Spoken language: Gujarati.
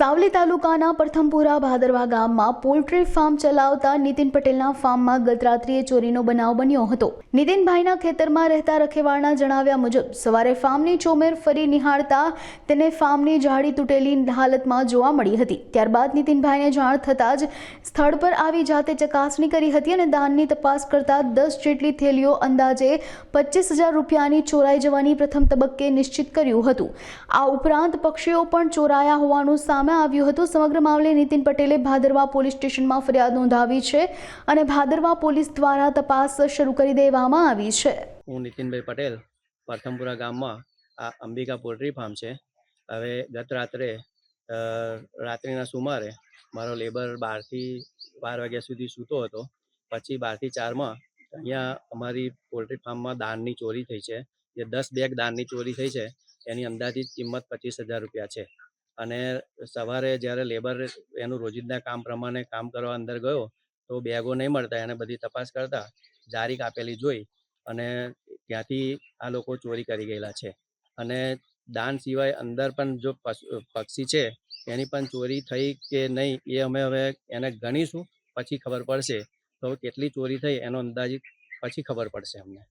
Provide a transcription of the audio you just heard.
સાવલી તાલુકાના પ્રથમપુરા ભાદરવા ગામમાં પોલ્ટ્રી ફાર્મ ચલાવતા નીતિન પટેલના ફાર્મમાં ગતરાત્રિએ ચોરીનો બનાવ બન્યો હતો. નીતિનભાઈના ખેતરમાં રહેતા રખેવાળના જણાવ્યા મુજબ, સવારે ફાર્મની ચોમેર ફરી નિહાળતા તેને ફાર્મની જાળી તૂટેલી હાલતમાં જોવા મળી હતી. ત્યારબાદ નીતિનભાઈને જાણ થતાં જ સ્થળ પર આવી જાતે ચકાસણી કરી હતી અને દાનની તપાસ કરતા દસ જેટલી થેલીઓ અંદાજે પચીસ હજાર રૂપિયાની ચોરાઈ જવાની પ્રથમ તબક્કે નિશ્ચિત કર્યું હતું. આ ઉપરાંત પક્ષીઓ પણ ચોરાયા હોવાનું સામે આવ્યું હતું. સમગ્ર મામલે નીતિન પટેલે ભાદરવા પોલીસ સ્ટેશનમાં ફરિયાદ નોંધાવી છે અને ભાદરવા પોલીસ દ્વારા તપાસ શરૂ કરી દેવામાં આવી છે. હું નીતિનભાઈ પટેલ, પ્રથમપુરા ગામમાં આ અંબિકા પોલ્ટ્રી ફાર્મ છે. હવે ગત રાત્રે રાત્રિના સુમારે મારો લેબર બારથી બાર વાગ્યા સુધી સૂતો હતો. પછી બારથી ચારમાં અહીંયા અમારી પોલ્ટ્રી ફાર્મમાં દાનની ચોરી થઈ છે. જે દસ બેગ દાનની ચોરી થઈ છે, એની અંદાજિત કિંમત પચીસ હજાર રૂપિયા છે. અને સવારે જ્યારે લેબર એનું રોજિંદા કામ પ્રમાણે કામ કરવા અંદર ગયો, તો બેગો નહીં મળતા, એને બધી તપાસ કરતા જારી કાપેલી જોઈ અને ત્યાંથી આ લોકો ચોરી કરી ગયેલા છે. અને દાન સિવાય અંદર પણ જો પક્ષી છે, એની પણ ચોરી થઈ કે નહીં એ અમે હવે એને ગણીશું, પછી ખબર પડશે. તો કેટલી ચોરી થઈ એનો અંદાજિત પછી ખબર પડશે અમને.